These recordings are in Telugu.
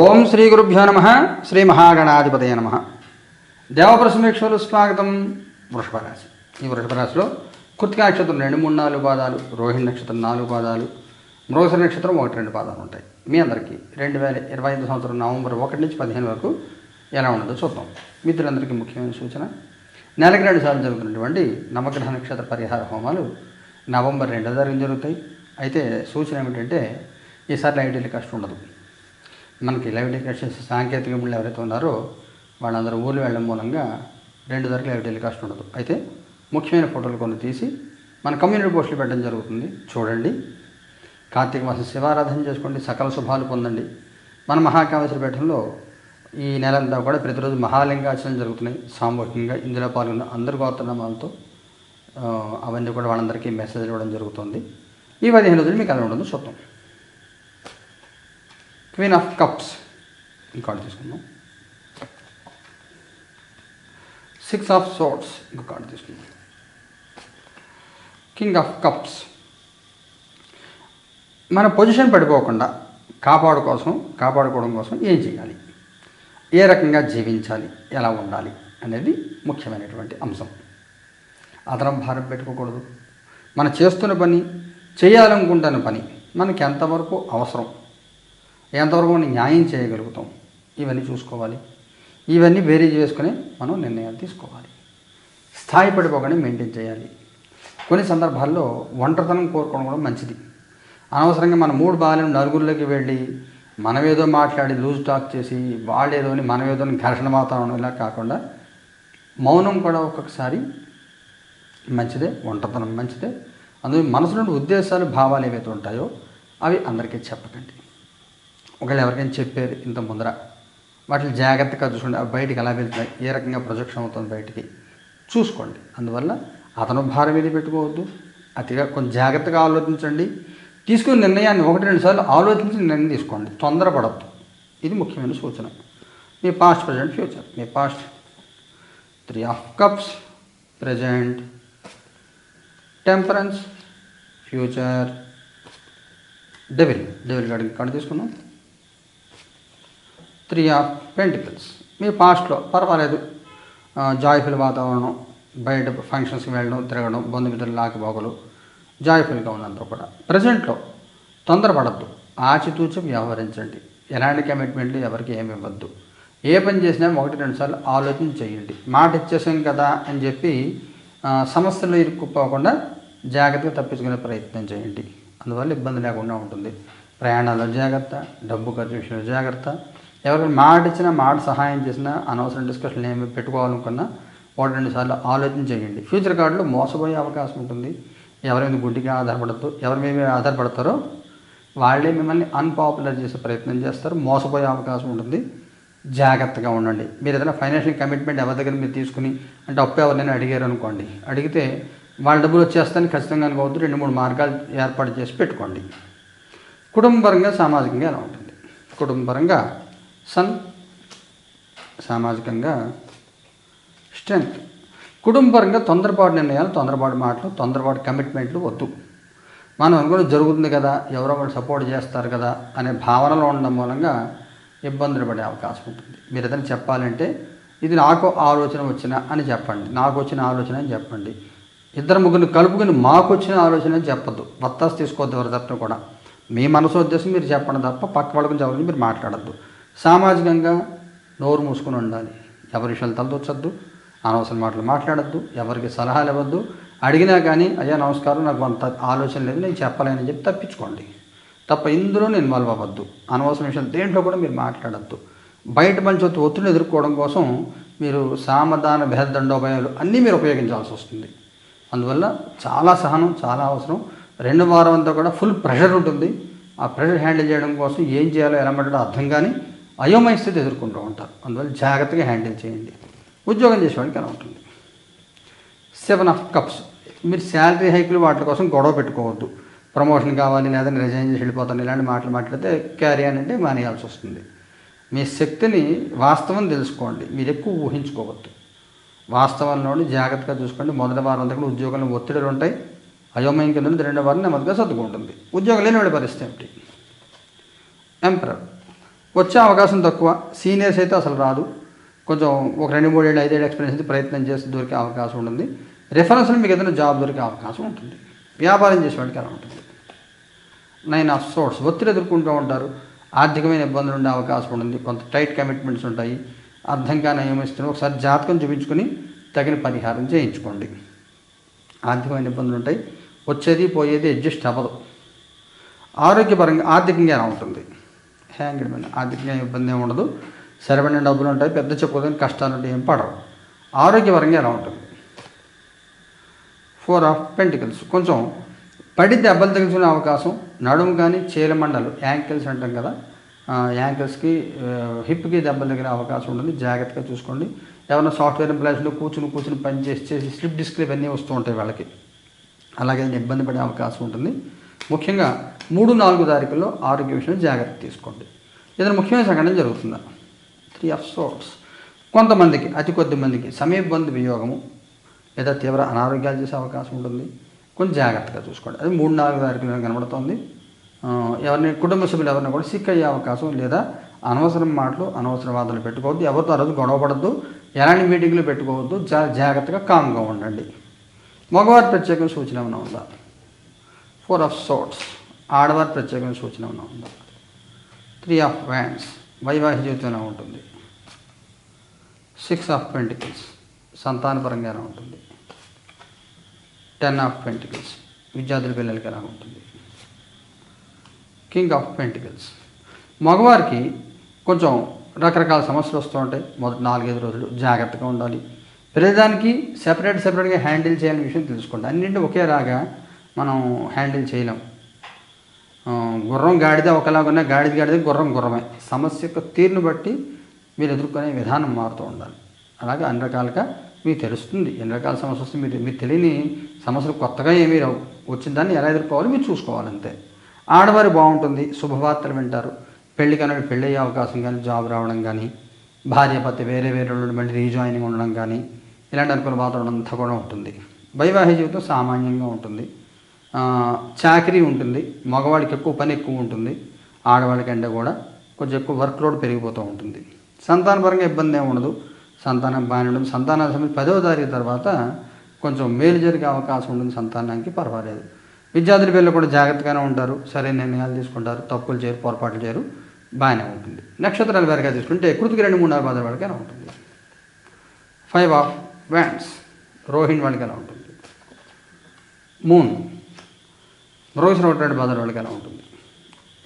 ఓం శ్రీ గురుభ్యో నమ శ్రీ మహాగణాధిపతయ నమ. దేవప్రసమీక్షలు స్వాగతం వృషభరాశి. ఈ వృషభరాశిలో కృతిక నక్షత్రం రెండు మూడు నాలుగు పాదాలు రోహిణి నక్షత్రం నాలుగు పాదాలు మృగశ నక్షత్రం ఒకటి రెండు పాదాలు ఉంటాయి. మీ అందరికీ రెండు వేల ఇరవై ఐదు సంవత్సరం నవంబర్ ఒకటి నుంచి పదిహేను వరకు ఎలా ఉండదో చూద్దాం. మిత్రులందరికీ ముఖ్యమైన సూచన నెలకి రెండు సార్లు జరుగుతున్నటువంటి నవగ్రహ నక్షత్ర పరిహార హోమాలు నవంబర్ రెండో తారీఖు జరుగుతాయి. అయితే సూచన ఏమిటంటే ఈసారి లైట్ వెళ్ళి కష్టం ఉండదు. మనకి లైవ్ టెలికాస్ట్ సాంకేతిక నిపుణులు ఎవరైతే ఉన్నారో వాళ్ళందరూ ఊర్లు వెళ్ళడం మూలంగా రెండు ధరకు లైవ్ టెలికాస్ట్ ఉండదు. అయితే ముఖ్యమైన ఫోటోలు కొన్ని తీసి మన కమ్యూనిటీ పోస్టులు పెట్టడం జరుగుతుంది. చూడండి. కార్తీక మాసం శివారాధన చేసుకోండి. సకల శుభాలు పొందండి. మన మహాకామేశ్వర పీఠంలో ఈ నెలంతా కూడా ప్రతిరోజు మహాలింగాచరణ జరుగుతున్నాయి. సామూహికంగా ఇందులో పాల్గొన్న అందరి గోత్రనామాలతో అవన్నీ కూడా వాళ్ళందరికీ మెసేజ్ ఇవ్వడం జరుగుతుంది. ఈ పదిహేను రోజులు మీకు అలా ఉండదు చూద్దాం. క్వీన్ ఆఫ్ కప్స్ ఇంకోటి తీసుకుందాం. సిక్స్ ఆఫ్ సోట్స్ ఇంకొక తీసుకుందాం. కింగ్ ఆఫ్ కప్స్ మన పొజిషన్ పడిపోకుండా కాపాడు కోసం కాపాడుకోవడం కోసం ఏం చేయాలి? ఏ రకంగా జీవించాలి? ఎలా ఉండాలి? అనేది ముఖ్యమైనటువంటి అంశం. అదనం భారం పెట్టుకోకూడదు. మనం చేస్తున్న పని చేయాలనుకుంటున్న పని మనకి ఎంతవరకు అవసరం? ఎంతవరకు మనం న్యాయం చేయగలుగుతాం? ఇవన్నీ చూసుకోవాలి. ఇవన్నీ వేరే చేసుకుని మనం నిర్ణయాలు తీసుకోవాలి. స్థాయి పడిపోగానే మెయింటైన్ చేయాలి. కొన్ని సందర్భాల్లో ఒంటరితనం కోరుకోవడం కూడా మంచిది. అనవసరంగా మన మూడు బాలను నలుగురిలోకి వెళ్ళి మనమేదో మాట్లాడి లూజ్ టాక్ చేసి వాళ్ళేదోని మనమేదోని ఘర్షణ వాతావరణం ఇలా కాకుండా మౌనం కూడా ఒక్కొక్కసారి మంచిదే ఒంటరితనం మంచిదే. అందులో మనసులోని ఉద్దేశాలు భావాలు ఏవైతే ఉంటాయో అవి అందరికీ చెప్పకండి. ఒకవేళ ఎవరికైనా చెప్పారు ఇంత ముందర. వాటిని జాగ్రత్తగా చూసుకోండి. అవి బయటికి ఎలా వెళ్తున్నాయి? ఏ రకంగా ప్రొజెక్షన్ అవుతుంది బయటికి? చూసుకోండి. అందువల్ల అతను భారం మీద పెట్టుకోవద్దు. అతిగా కొంచెం జాగ్రత్తగా ఆలోచించండి. తీసుకున్న నిర్ణయాన్ని ఒకటి రెండు సార్లు ఆలోచించి నిర్ణయం తీసుకోండి. తొందరపడద్దు. ఇది ముఖ్యమైన సూచన. మీ past present future me past three of cups present temperance future devil devil garden card తీసుకున్నాం త్రీ ఆఫ్ పెంటికల్స్ మీ పాస్ట్లో పర్వాలేదు. జాయ్ఫుల్ వాతావరణం బయట ఫంక్షన్స్కి వెళ్ళడం తిరగడం బంధుమిత్రులు లాకపోకలు జాయ్ఫుల్గా ఉన్నంత కూడా. ప్రజెంట్లో తొందరపడద్దు. ఆచితూచి వ్యవహరించండి. ఎలాంటి కమిట్మెంట్లు ఎవరికి ఏమి ఇవ్వద్దు. ఏ పని చేసినా ఒకటి రెండు సార్లు ఆలోచన చేయండి. మాట ఇచ్చేసాం కదా అని చెప్పి సమస్యలు ఇరుక్కుపోకుండా జాగ్రత్తగా తప్పించుకునే ప్రయత్నం చేయండి. అందువల్ల ఇబ్బంది లేకుండా ఉంటుంది. ప్రయాణాల్లో జాగ్రత్త డబ్బు ఖర్చు విషయంలో జాగ్రత్త. ఎవరికి మాట ఇచ్చినా మాట సహాయం చేసినా అనవసరం డిస్కషన్ ఏమి పెట్టుకోవాలనుకున్నా ఒకటి రెండు సార్లు ఆలోచన చేయండి. ఫ్యూచర్ కార్డులో మోసపోయే అవకాశం ఉంటుంది. ఎవరి మీద గుడ్డిగా ఆధారపడద్దు. ఎవరి మీద మీరు ఆధారపడతారో వాళ్ళే మిమ్మల్ని అన్పాపులర్ చేసే ప్రయత్నం చేస్తారు. మోసపోయే అవకాశం ఉంటుంది. జాగ్రత్తగా ఉండండి. మీరు ఏదైనా ఫైనాన్షియల్ కమిట్మెంట్ ఎవరి దగ్గర మీరు తీసుకుని అంటే అప్పు ఎవరినైనా అడిగారు అనుకోండి. అడిగితే వాళ్ళ డబ్బులు వచ్చేస్తాయని ఖచ్చితంగా అనుకోవద్దు. రెండు మూడు మార్గాలు ఏర్పాటు చేసి పెట్టుకోండి. కుటుంబపరంగా సామాజికంగా ఎలా ఉంటుంది? కుటుంబపరంగా సన్ సామాజికంగా స్ట్రెంగ్త్. కుటుంబపరంగా తొందరపాటు నిర్ణయాలు తొందరపాటు మాటలు తొందరపాటు కమిట్మెంట్లు వద్దు. మనం అనుకుని జరుగుతుంది కదా ఎవరో వాళ్ళు సపోర్ట్ చేస్తారు కదా అనే భావనలో ఉండడం మూలంగా ఇబ్బందులు పడే అవకాశం ఉంటుంది. మీరు ఏదైనా చెప్పాలంటే ఇది నాకు ఆలోచన వచ్చిన అని చెప్పండి. నాకు వచ్చిన ఆలోచన అని చెప్పండి. ఇద్దరు ముగ్గురిని కలుపుకుని మాకు వచ్చిన ఆలోచన అని చెప్పద్దు. వత్తాసు తీసుకోవద్దు ఎవరి తరపున కూడా. మీ మనసు ఉద్దేశం మీరు చెప్పండి తప్ప పక్క వాళ్ళ గురించి ఎవరి మీరు మాట్లాడద్దు. సామాజికంగా నోరు మూసుకొని ఉండాలి. ఎవరి విషయాలు తలదొచ్చద్దు అనవసరం మాటలు మాట్లాడద్దు ఎవరికి సలహాలు ఇవ్వద్దు. అడిగినా కానీ అయ్యా నమస్కారం నాకు అంత ఆలోచన లేదు నేను చెప్పలేనని చెప్పి తప్పించుకోండి. తప్ప ఇందులో ఇన్వాల్వ్ అవ్వద్దు. అనవసరం విషయాలు దేంట్లో కూడా మీరు మాట్లాడద్దు. బయట మంచి ఒత్తిడిని ఎదుర్కోవడం కోసం మీరు సామధాన భేదండోభయాలు అన్నీ మీరు ఉపయోగించాల్సి వస్తుంది. అందువల్ల చాలా సహనం చాలా అవసరం. రెండు వారం అంతా కూడా ఫుల్ ప్రెషర్ ఉంటుంది. ఆ ప్రెషర్ హ్యాండిల్ చేయడం కోసం ఏం చేయాలో ఎలా మాట్లాడో అర్థం కానీ అయోమయ స్థితి ఎదుర్కొంటూ ఉంటారు. అందువల్ల జాగ్రత్తగా హ్యాండిల్ చేయండి. ఉద్యోగం చేసేవాడికి అలా ఉంటుంది. సెవెన్ ఆఫ్ కప్స్ మీరు శాలరీ హైకులు వాటి కోసం గొడవ పెట్టుకోవద్దు. ప్రమోషన్ కావాలి లేదా రిజైన్ చేసి వెళ్ళిపోతాను ఇలాంటి మాటలు మాట్లాడితే క్యారీ అనేది అంటే మానేయాల్సి వస్తుంది. మీ శక్తిని వాస్తవం తెలుసుకోండి. మీరు ఎక్కువ ఊహించుకోవద్దు. వాస్తవంలోని జాగ్రత్తగా చూసుకోండి. మొదటి వారం అంతా కూడా ఉద్యోగంలో ఒత్తిడులు ఉంటాయి. అయోమయం కింద రెండో వారం నెమ్మదిగా సర్దుకుంటుంది. ఉద్యోగం లేని వాడి పరిస్థితి ఏమిటి? ఎంపరర్ వచ్చే అవకాశం తక్కువ. సీనియర్స్ అయితే అసలు రాదు. కొంచెం ఒక రెండు మూడు ఏళ్ళు ఐదేళ్ళు ఎక్స్పీరియన్స్ అయితే ప్రయత్నం చేసి దొరికే అవకాశం ఉంటుంది. రిఫరెన్స్లో మీకు ఏదైనా జాబ్ దొరికే అవకాశం ఉంటుంది. వ్యాపారం చేసే వాళ్ళకి అలా ఉంటుంది. నైన్ ఆఫ్ సోర్స్ ఒత్తిడి ఎదుర్కొంటూ ఉంటారు. ఆర్థికమైన ఇబ్బందులు ఉండే అవకాశం ఉంటుంది. కొంత టైట్ కమిట్మెంట్స్ ఉంటాయి. అర్థం కాని నియమిస్తున్న ఒకసారి జాతకం చూపించుకొని తగిన పరిహారం చేయించుకోండి. ఆర్థికమైన ఇబ్బందులు ఉంటాయి. వచ్చేది పోయేది అడ్జస్ట్ అవ్వదు. ఆరోగ్యపరంగా ఆర్థికంగా ఎలా ఉంటుంది? హ్యాంగ్డ్ మీద ఆర్థికంగా ఇబ్బంది ఏమి ఉండదు. సరిపడిన డబ్బులు ఉంటాయి. పెద్ద చెప్పుకోదని కష్టాలు ఉంటాయి. ఏం పడరు. ఆరోగ్యపరంగా ఎలా ఉంటుంది? ఫోర్ ఆఫ్ పెంటికల్స్ కొంచెం పడి దెబ్బలు తగిలించుకునే అవకాశం. నడుము కానీ చీల మండలు యాంకిల్స్ అంటాం కదా. యాంకిల్స్కి హిప్కి దెబ్బలు తగిలే అవకాశం ఉంటుంది. జాగ్రత్తగా చూసుకోండి. ఏమైనా సాఫ్ట్వేర్ ఎంప్లాయీస్లో కూర్చుని కూర్చుని పని చేసి చేసి స్లిప్ డిస్క్లు ఇవన్నీ వస్తూ ఉంటాయి వాళ్ళకి. అలాగే ఇబ్బంది పడే అవకాశం ఉంటుంది. ముఖ్యంగా మూడు నాలుగు తారీఖుల్లో ఆరోగ్య విషయంలో జాగ్రత్త తీసుకోండి. ఏదైనా ముఖ్యమైన సంఘటన జరుగుతుందా? త్రీ ఆఫ్ సోర్ట్స్ కొంతమందికి అతి కొద్ది మందికి సమయబంధ వియోగము లేదా తీవ్ర అనారోగ్యాలు చేసే అవకాశం ఉంటుంది. కొంచెం జాగ్రత్తగా చూసుకోండి. అది మూడు నాలుగు తారీఖులు కనబడుతోంది. ఎవరిని కుటుంబ సభ్యులు ఎవరిని కూడా సిక్ అయ్యే అవకాశం లేదా అనవసరం మాటలు అనవసర వాదనలు పెట్టుకోవద్దు. ఎవరితో ఆ రోజు గొడవపడద్దు ఎలాంటి మీటింగ్లు పెట్టుకోవద్దు. జా జాగ్రత్తగా కామ్గా ఉండండి. మగవారి ప్రత్యేకమైన సూచన ఏమైనా ఉందా? ఫోర్ ఆఫ్ సోట్స్ ఆడవారి ప్రత్యేకమైన సూచన ఏమైనా త్రీ ఆఫ్ వ్యాండ్స్ వైవాహిక జీవితంలో ఉంటుంది. సిక్స్ ఆఫ్ పెంటికల్స్ సంతానపరంగా ఎలా ఉంటుంది. టెన్ ఆఫ్ పెంటికల్స్ విద్యార్థుల పిల్లలకి ఎలా ఉంటుంది? కింగ్ ఆఫ్ పెంటికల్స్ మగవారికి కొంచెం రకరకాల సమస్యలు వస్తూ ఉంటాయి. మొదటి నాలుగైదు రోజులు జాగ్రత్తగా ఉండాలి. ప్రతిదానికి సెపరేట్ సెపరేట్గా హ్యాండిల్ చేయాలని విషయం తెలుసుకోండి. అన్నింటి ఒకేలాగా మనం హ్యాండిల్ చేయలేం. గుర్రం గాడిద ఒకలాగున్నా గాడిద గాడిద గుర్రం గుర్రమే. సమస్య యొక్క తీరును బట్టి మీరు ఎదుర్కొనే విధానం మారుతూ ఉండాలి. అలాగే అన్ని రకాలుగా మీకు తెలుస్తుంది. ఎన్ని రకాల సమస్య వస్తుంది మీరు మీరు తెలియని సమస్యలు కొత్తగా ఏమీ రావు. వచ్చిన దాన్ని ఎలా ఎదుర్కోవాలో మీరు చూసుకోవాలి అంతే. ఆడవారు బాగుంటుంది. శుభవార్తలు వింటారు. పెళ్ళి కానీ పెళ్ళి అయ్యే అవకాశం కానీ జాబ్ రావడం కానీ భార్య భర్త వేరే వేరే వాళ్ళు మళ్ళీ రీజాయినింగ్ ఉండడం కానీ ఇలాంటి అనుకూల వాతావరణం అంతా కూడా ఉంటుంది. వైవాహిక జీవితం సామాన్యంగా ఉంటుంది. చాకరీ ఉంటుంది మగవాళ్ళకి ఎక్కువ పని ఎక్కువ ఉంటుంది ఆడవాళ్ళకి అంటే కూడా కొంచెం ఎక్కువ వర్క్ లోడ్ పెరిగిపోతూ ఉంటుంది. సంతానపరంగా ఇబ్బంది ఏమి ఉండదు. సంతానం బాగానే ఉంటుంది. సంతాన సమయం పదవ తారీఖు తర్వాత కొంచెం మేలు జరిగే అవకాశం ఉంటుంది సంతానానికి పర్వాలేదు. విద్యార్థుల పిల్లలు కూడా జాగ్రత్తగానే ఉంటారు. సరైన నిర్ణయాలు తీసుకుంటారు. తప్పులు చేయరు పొరపాట్లు చేయరు బాగానే ఉంటుంది. నక్షత్రాల వారిగా తీసుకుంటే కృతికి రెండు మూడు నాలుగు వాళ్ళకి ఎలా ఉంటుంది. ఫైవ్ ఆఫ్ వ్యాండ్స్ రోహిణి వాళ్ళకి ఎలా ఉంటుంది. మూన్ మృగశిర ఒకటి రెండు వాళ్ళకి ఎలా ఉంటుంది.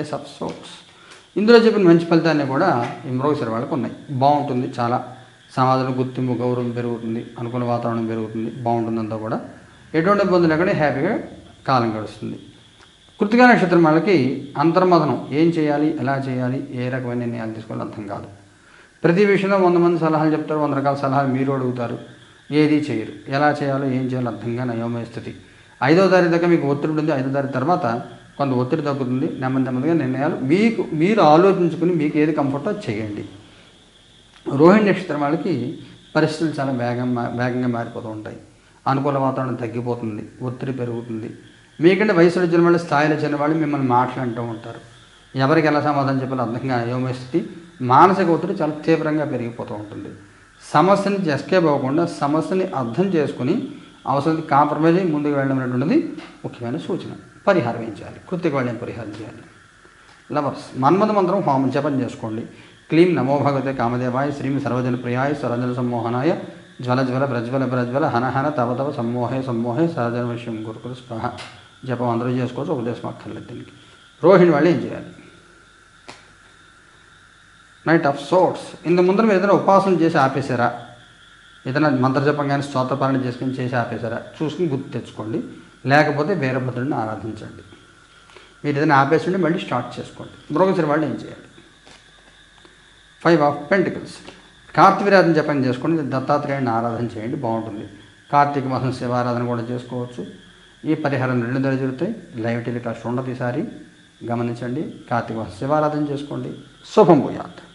Ace of swords. ఇందులో చెప్పిన మంచి ఫలితాన్ని కూడా ఈ మృగశిర వాళ్ళకు ఉన్నాయి. బాగుంటుంది చాలా సమాజంలో గుర్తింపు గౌరవం పెరుగుతుంది అనుకూల వాతావరణం పెరుగుతుంది బాగుంటుందంతా కూడా. ఎటువంటి ఇబ్బంది లేకుండా హ్యాపీగా కాలం గడుస్తుంది. కృతికా నక్షత్రం వాళ్ళకి అంతర్మథనం ఏం చేయాలి ఎలా చేయాలి ఏ రకమైన నిర్ణయాలు తీసుకోవాలి అర్థం కాదు. ప్రతి విషయంలో వంద మంది సలహాలు చెప్తారు వంద రకాల సలహాలు మీరు అడుగుతారు. ఏది చేయరు ఎలా చేయాలో ఏం చేయాలో అర్థం నయోమయ అయోమయ స్థితి. ఐదో తారీఖు దాకా మీకు ఒత్తిడి ఉంటుంది. ఐదో తారీఖు తర్వాత కొంత ఒత్తిడి తగ్గుతుంది. నెమ్మది నెమ్మదిగా నిర్ణయాలు మీకు మీరు ఆలోచించుకుని మీకు ఏది కంఫర్టో చేయండి. రోహిణి నక్షత్రం వాళ్ళకి పరిస్థితులు చాలా వేగం వేగంగా మారిపోతూ ఉంటాయి. అనుకూల వాతావరణం తగ్గిపోతుంది. ఒత్తిడి పెరుగుతుంది. మీకంటే వయసులో వచ్చిన వాళ్ళు స్థాయిలో వచ్చిన వాళ్ళు మిమ్మల్ని మాట్లాడుతూ ఉంటారు. ఎవరికి ఎలా సమాధానం చెప్పాలో అర్థంగా కాని స్థితి మానసిక ఒత్తిడి చాలా తీవ్రంగా పెరిగిపోతూ ఉంటుంది. సమస్య నుంచి ఎస్కేప్ అవ్వకుండా సమస్యని అర్థం చేసుకుని అవసరం కాంప్రమైజ్ అయ్యి ముందుకు వెళ్ళడం అనేటువంటిది ముఖ్యమైన సూచన. పరిహారం ఏం చేయాలి? కృతిక వాళ్ళని పరిహారం చేయాలి? లవర్స్ మన్మథ మంత్రం హోమం జపం చేసుకోండి. క్లీం నమో భగవతే కామదేవాయ శ్రీం సర్వజన ప్రియాయ సర్వజన సమ్మోహనాయ జ్వల జ్వల ప్రజ్వల ప్రజ్వల హనహన తవ తవ సమ్మోహే సమ్మోహే సరజన విషయం గురుకులు స్పహ. జపం అందరూ చేసుకోవచ్చు ఉపదేశం అక్కర్లేదు దీనికి. రోహిణి వాళ్ళు ఏం చేయాలి? నైట్ ఆఫ్ సోర్ట్స్ ఇంత ముందర మీరు ఏదైనా ఉపాసన చేసి ఆపేశారా? ఏదైనా మంత్రజపం కానీ స్తోత్రపాలన చేసుకుని చేసి ఆపేశారా? చూసుకుని గుర్తు తెచ్చుకోండి. లేకపోతే వీరభద్రుడిని ఆరాధించండి. మీరు ఏదైనా ఆపేసి మళ్ళీ స్టార్ట్ చేసుకోండి. మృగశిర వాళ్ళు ఏం చేయాలి? ఫైవ్ ఆఫ్ పెంటికల్స్ కార్తీవీరాధన జపం చేసుకోండి. దత్తాత్రేయుని ఆరాధన చేయండి. బాగుంటుంది. కార్తీక మాసం శివారాధన కూడా చేసుకోవచ్చు. ఈ పరిహారం రెండు ధర జరుగుతాయి. లైవ్ టెలికాస్ట్ ఉండదు ఈసారి. గమనించండి. కార్తీక మాసం శివారాధన చేసుకోండి. శుభం భూయాత్.